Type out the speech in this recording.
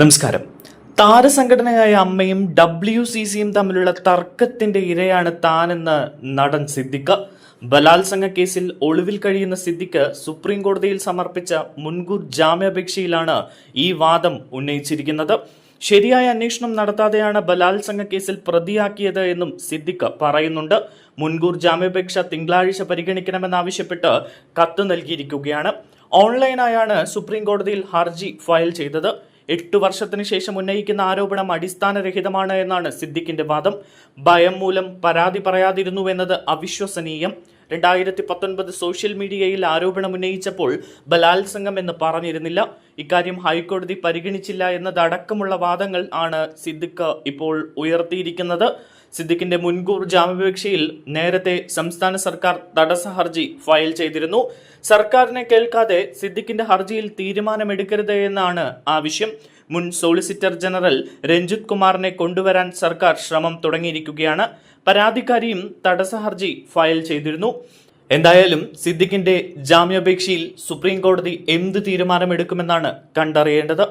നമസ്കാരം. താരസംഘടനയായ അമ്മയും W C സിയും തമ്മിലുള്ള തർക്കത്തിന്റെ ഇരയാണ് താനെന്ന് നടൻ സിദ്ദിഖ്. ബലാത്സംഗ കേസിൽ ഒളിവിൽ കഴിയുന്ന സിദ്ദിഖ് സുപ്രീം കോടതിയിൽ സമർപ്പിച്ച മുൻകൂർ ജാമ്യാപേക്ഷയിലാണ് ഈ വാദം ഉന്നയിച്ചിരിക്കുന്നത്. ശരിയായ അന്വേഷണം നടത്താതെയാണ് ബലാത്സംഗ കേസിൽ പ്രതിയാക്കിയത് എന്നും സിദ്ദിഖ് പറയുന്നുണ്ട്. മുൻകൂർ ജാമ്യാപേക്ഷ തിങ്കളാഴ്ച പരിഗണിക്കണമെന്നാവശ്യപ്പെട്ട് കത്ത് നൽകിയിരിക്കുകയാണ്. ഓൺലൈനായാണ് സുപ്രീം കോടതിയിൽ ഹർജി ഫയൽ ചെയ്തത്. എട്ടു വർഷത്തിന് ശേഷം ഉന്നയിക്കുന്ന ആരോപണം അടിസ്ഥാനരഹിതമാണ് എന്നാണ് സിദ്ദിഖിന്റെ വാദം. ഭയം മൂലം പരാതി പറയാതിരുന്നുവെന്നത് അവിശ്വസനീയം. രണ്ടായിരത്തി പത്തൊൻപത് സോഷ്യൽ മീഡിയയിൽ ആരോപണം ഉന്നയിച്ചപ്പോൾ ബലാത്സംഗം എന്ന് പറഞ്ഞിരുന്നില്ല. ഇക്കാര്യം ഹൈക്കോടതി പരിഗണിച്ചില്ല എന്നതടക്കമുള്ള വാദങ്ങൾ ആണ് സിദ്ദിഖ് ഇപ്പോൾ ഉയർത്തിയിരിക്കുന്നത്. സിദ്ദിഖിന്റെ മുൻകൂർ ജാമ്യാപേക്ഷയിൽ നേരത്തെ സംസ്ഥാന സർക്കാർ തടസ്സ ഹർജി ഫയൽ ചെയ്തിരുന്നു. സർക്കാരിനെ കേൾക്കാതെ സിദ്ദിഖിന്റെ ഹർജിയിൽ തീരുമാനമെടുക്കരുത് എന്നാണ് ആവശ്യം. മുൻ സോളിസിറ്റർ ജനറൽ രഞ്ജിത് കുമാറിനെ കൊണ്ടുവരാൻ സർക്കാർ ശ്രമം തുടങ്ങിയിരിക്കുകയാണ്. പരാതിക്കാരിയും തടസ്സ ഹർജി ഫയൽ ചെയ്തിരുന്നു. എന്തായാലും സിദ്ദിഖിന്റെ ജാമ്യാപേക്ഷയിൽ സുപ്രീം കോടതി എന്ത് തീരുമാനമെടുക്കുമെന്നാണ് കണ്ടറിയേണ്ടത്.